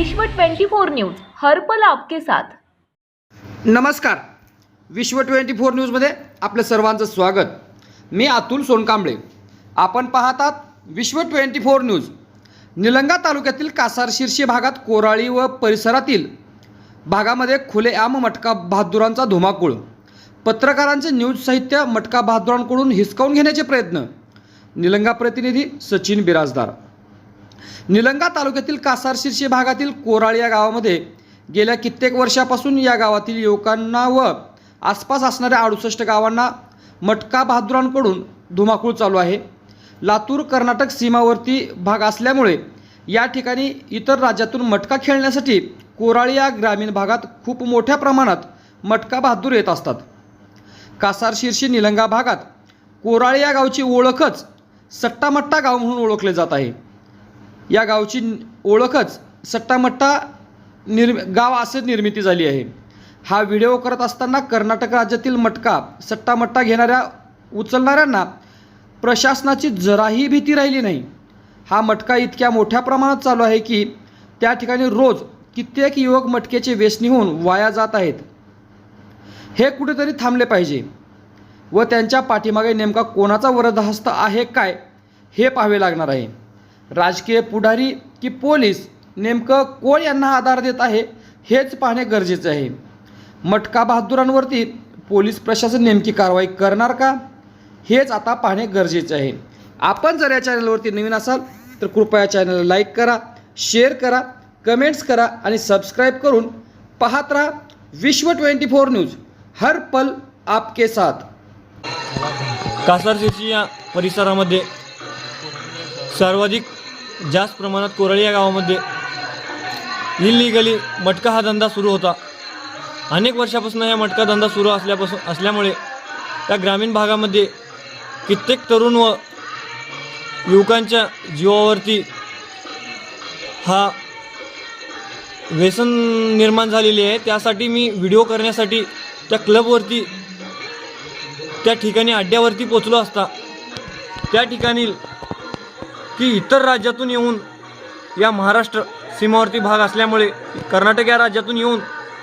विश्व 24 न्यूज हर्पल आपके साथ. नमस्कार. विश्व ट्वेंटी फोर न्यूजमध्ये आपलं सर्वांचं स्वागत. मी अतुल सोनकांबळे. आपण पाहतात विश्व ट्वेंटी फोर न्यूज. निलंगा तालुक्यातील कासारशिरशी भागात कोराळी व परिसरातील भागामध्ये खुलेआम मटका बहादुरांचा धुमाकूळ. पत्रकारांचे न्यूज साहित्य मटका बहादुरांकडून हिसकावून घेण्याचे प्रयत्न. निलंगा प्रतिनिधी सचिन बिराजदार. निलंगा तालुक्यातील कासारशिरशी भागातील कोराळ या गावामध्ये गेल्या कित्येक वर्षापासून या गावातील युवकांना व आसपास असणाऱ्या अडुसष्ट गावांना मटका बहादुरांकडून धुमाकूळ चालू आहे. लातूर कर्नाटक सीमावर्ती भाग असल्यामुळे या ठिकाणी इतर राज्यातून मटका खेळण्यासाठी कोराळी या ग्रामीण भागात खूप मोठ्या प्रमाणात मटका बहादूर येत असतात. कासारशिरशी निलंगा भागात कोराळी या गावची ओळखच सट्टामट्टा गाव म्हणून ओळखले जात आहे. या गावची ओळखच सट्टामट्टा निर्म गाव असे निर्मिती झाली आहे. हा व्हिडिओ करत असताना कर्नाटक राज्यातील मटका सट्टामट्टा घेणाऱ्या उचलणाऱ्यांना प्रशासनाची जराही भीती राहिली नाही. हा मटका इतक्या मोठ्या प्रमाणात चालू आहे की त्या ठिकाणी रोज कित्येक युवक मटक्याचे व्यसनी होऊन वाया जात आहेत. हे कुठेतरी थांबले पाहिजे. व त्यांच्या पाठीमागे नेमका कोणाचा वरदहस्त आहे काय हे पाहावे लागणार आहे. राजकीय पुढारी की पोलीस नेमकं कोण यांना आधार देत आहे हेच पाहणे गरजेचे आहे. मटका बहादुरांवरती पोलीस प्रशासन नेमकी कारवाई करणार का हेच आता पाहणे गरजेचे आहे. आपण जर या चॅनलवरती नवीन असाल तर कृपया चॅनलला लाईक करा शेअर करा कमेंट्स करा आणि सबस्क्राईब करून पाहत राहा विश्व ट्वेंटी फोर न्यूज. हर पल आपके साथ. कासार या परिसरामध्ये सर्वाधिक जास्त प्रमाणात कोरळी या गावामध्ये इलिगली मटका हा धंदा सुरू होता. अनेक वर्षापासून हा मटका धंदा सुरू असल्यापासून असल्यामुळे त्या ग्रामीण भागामध्ये कित्येक तरुण व युवकांच्या जीवावरती हा व्यसन निर्माण झालेली आहे. त्यासाठी मी व्हिडिओ करण्यासाठी त्या क्लबवरती त्या ठिकाणी अड्ड्यावरती पोचलो असता. त्या ठिकाणी की इतर राज्यातून येऊन या महाराष्ट्र सीमावर्ती भाग असल्यामुळे कर्नाटक या राज्यातून येऊन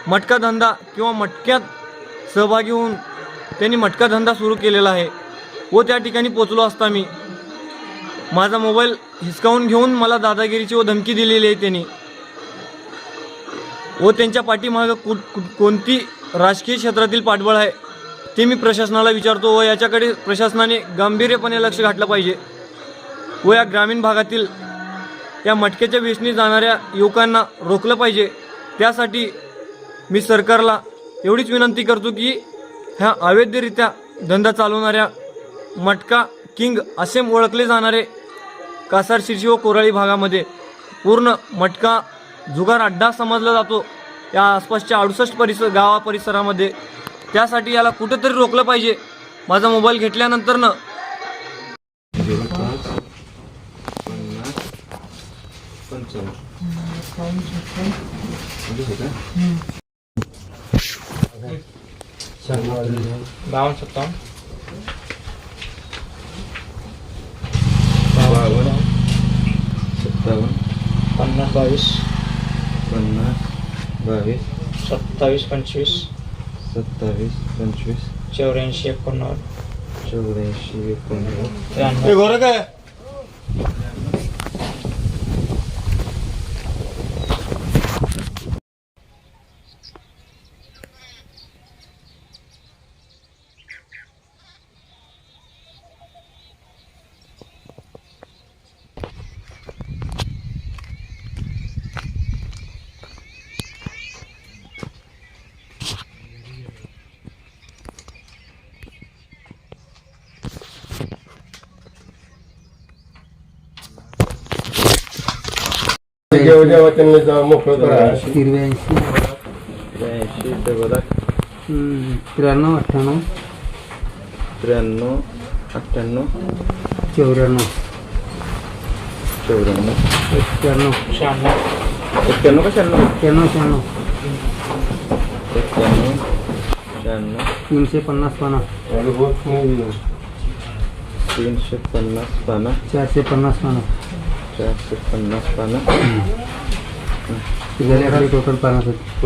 मटका धंदा किंवा मटक्यात सहभागी होऊन त्यांनी मटका धंदा सुरू केलेला आहे व त्या ठिकाणी पोचलो असता मी. माझा मोबाईल हिसकावून घेऊन मला दादागिरीची व धमकी दिलेली आहे त्यांनी. व त्यांच्या पाठीमागं कु कोणती राजकीय क्षेत्रातील पाठबळ आहे ते मी प्रशासनाला विचारतो व याच्याकडे प्रशासनाने गांभीर्यपणे लक्ष घातलं पाहिजे. व या ग्रामीण भागातील या मटक्याच्या वेचणी जाणाऱ्या युवकांना रोखलं पाहिजे. त्यासाठी मी सरकारला एवढीच विनंती करतो की ह्या अवैधरित्या धंदा चालवणाऱ्या मटका किंग असे ओळखले जाणारे कासार शिर्शी व कोराळी भागामध्ये पूर्ण मटका जुगार अड्डा समजला जातो. या आसपासच्या अडुसष्ट परिसर गावा परिसरामध्ये. त्यासाठी याला कुठेतरी रोखलं पाहिजे. माझा मोबाईल घेतल्यानंतरनं बावन्न सत्तावन्न बावन्न सत्तावन्न पन्नास बावीस पन्नास बावीस सत्तावीस पंचवीस सत्तावीस पंचवीस चौऱ्याऐंशी एकोणनव्वद चौऱ्याऐंशी एकोणनव्वद काय त्यांनी मोकळं करा त्र्याऐंशी. डबल आठ त्र्याण्णव अठ्ठ्याण्णव. त्र्याण्णव अठ्ठ्याण्णव. चौऱ्याण्णव. चौऱ्याण्णव. एक्क्याण्णव. शहाण्णव. एक्क्याण्णव का शहाण्णव? एक्क्याण्णव शहाण्णव. एक्क्याण्णव शहाण्णव. तीनशे पन्नास पाना. तीनशे पन्नास पाना. चारशे पन्नास पाना. चारशे पन्नास पाना टोटल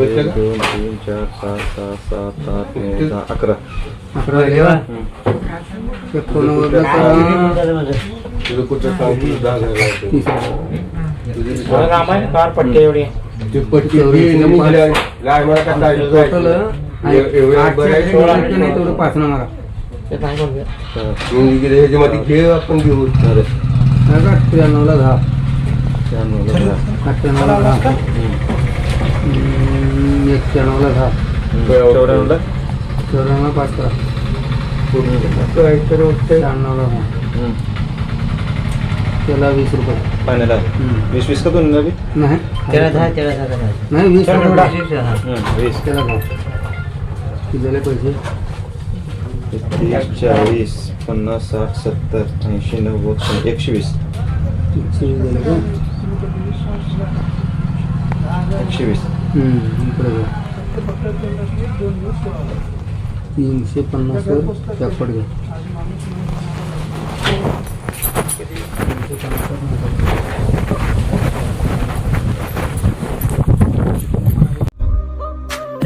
एक दोन तीन चार पाच सहा सात आठ नऊ दहा अकरा अकरा करा तुझं कुठं तुझं दहा झाला आहे कार पट्टे एवढी ते पट्टी. लहान मला आहे. पाच आपण घेऊ त्र्याण्णवला दहा. शहाण्णवला दहा. अठ्ठ्याण्णवला दहा. एक्क्याण्णवला दहा. चौऱ्याण्णवला चौऱ्याण्णव पाच करा काय तर वाटतंय. शहाण्णवला दहा. त्याला वीस रुपये. पाण्याला. वीस वीस का दोन नवी नाही. नाही वीस रुपये. वीस. त्याला दहा. किती झाले पैसे? तीस चाळीस पन्नास साठ सत्तर ऐंशी नव्वद एकशे वीस एकशे वीस एकशे वीस तीनशे पन्नास घ्या.